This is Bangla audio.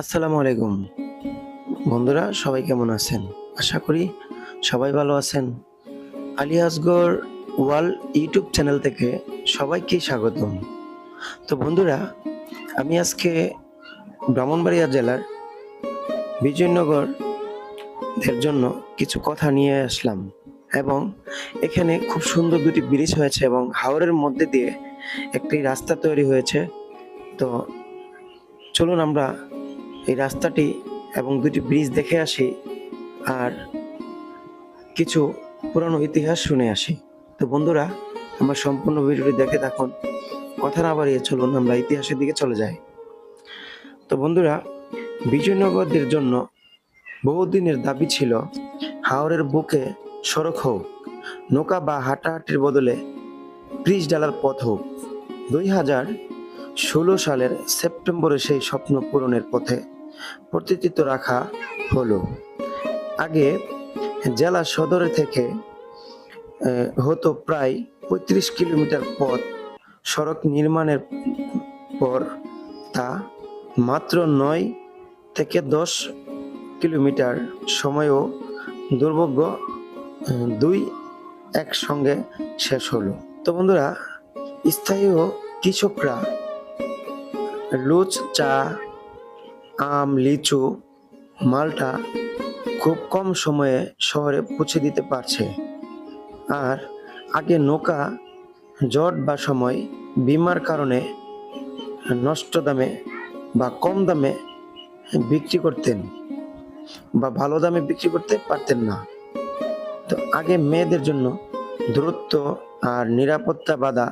আসসালামু আলাইকুম। বন্ধুরা, সবাই কেমন আছেন? আশা করি সবাই ভালো আছেন। Ali Asgar world YouTube channel থেকে সবাইকে স্বাগতম। তো বন্ধুরা, আমি আজকে ব্রাহ্মণবাড়িয়া জেলার বিজয়নগর এর জন্য কিছু কথা নিয়ে আসলাম এবং এখানে খুব সুন্দর দুটি ব্রিজ হয়েছে এবং হাওরের মধ্যে দিয়ে একটি রাস্তা তৈরি হয়েছে। তো চলুন আমরা এই রাস্তাটি এবং দুটি ব্রিজ দেখে আসি আর কিছু পুরানো ইতিহাস শুনে আসি। তো বন্ধুরা, আমার সম্পূর্ণ ভিডিওটি দেখে থাকুন। কথা না বাড়িয়ে চলুন, আমরা ইতিহাসের দিকে চলে যাই। তো বন্ধুরা, বিজয়নগরদের জন্য বহুদিনের দাবি ছিল, হাওরের বুকে সড়ক হোক, নৌকা বা হাঁটাহাঁটির বদলে ব্রিজ ডালার পথ হোক। দুই হাজার ষোলো সালের সেপ্টেম্বরে সেই স্বপ্ন পূরণের পথে প্রতিষ্ঠিত রাখা হলো। আগে জেলা সদরে থেকে হতো প্রায় পঁয়ত্রিশ কিলোমিটার পথ। সড়ক নির্মাণের পর তা মাত্র নয় থেকে দশ কিলোমিটার সময়ও দুর্ভোগ্য দুই একসঙ্গে শেষ হলো। তো বন্ধুরা, স্থানীয় কৃষকরা লুচ চা আম, লিচু, মালটা খুব কম সময়ে শহরে পৌঁছে দিতে পারছে। আর আগে নৌকা, জট বা সময় বিমার কারণে নষ্ট দামে বা কম দামে বিক্রি করতেন বা ভালো দামে বিক্রি করতে পারতেন না। তো আগে মেয়েদের জন্য দূরত্ব আর নিরাপত্তা বাধা